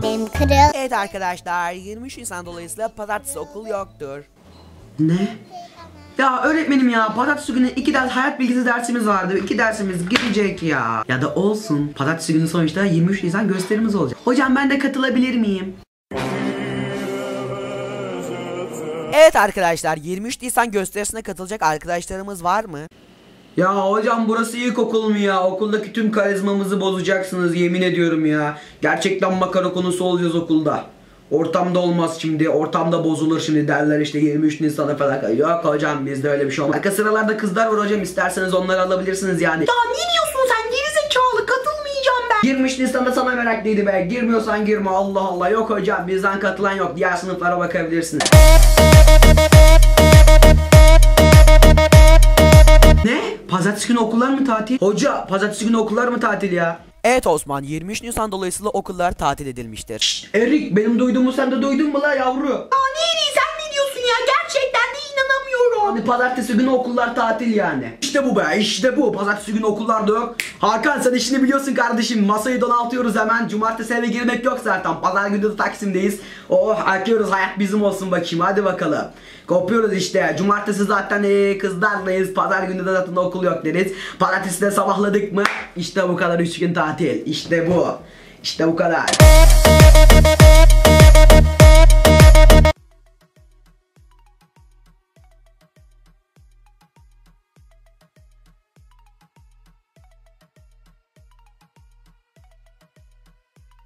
kalbim kırıl. Evet arkadaşlar 23 Nisan dolayısıyla pazartesi okul yoktur. Ne? Ya öğretmenim ya pazartesi günü iki ders hayat bilgisi dersimiz vardı. İki dersimiz girecek ya. Ya da olsun. Pazartesi günü sonuçta 23 Nisan gösterimiz olacak. Hocam ben de katılabilir miyim? Evet arkadaşlar 23 Nisan gösterisine katılacak arkadaşlarımız var mı? Ya hocam burası ilkokul mu ya? Okuldaki tüm karizmamızı bozacaksınız yemin ediyorum ya. Gerçekten makara konusu olacağız okulda. Ortamda olmaz şimdi. Ortamda bozulur şimdi derler işte 23 Nisan'a falan. Yok hocam bizde öyle bir şey olmaz. Arka sıralarda kızlar var hocam isterseniz onları alabilirsiniz yani. Ya ne diyorsun sen gerizekalı katılmayacağım ben. 23 Nisan'da sana meraklıydı be. Girmiyorsan girme Allah Allah. Yok hocam bizden katılan yok. Diğer sınıflara bakabilirsiniz. Pazartesi günü okullar mı tatil? Hoca pazartesi günü okullar mı tatil ya? Evet Osman 23 Nisan dolayısıyla okullar tatil edilmiştir. Erik benim duyduğumu sen de duydun mu la yavru? Aa Hani pazartesi günü okullar tatil yani. İşte bu be işte bu. Pazartesi günü okullar da yok. Hakan sen işini biliyorsun kardeşim. Masayı donaltıyoruz hemen. Cumartesi eve girmek yok zaten. Pazar günü de Taksim'deyiz. Oh akıyoruz hayat bizim olsun bakayım hadi bakalım. Kopuyoruz işte. Cumartesi zaten ee, kızlarlayız. Pazar günü de zaten okul yok deriz. Pazartesi de sabahladık mı? İşte bu kadar 3 gün tatil. İşte bu. İşte bu kadar.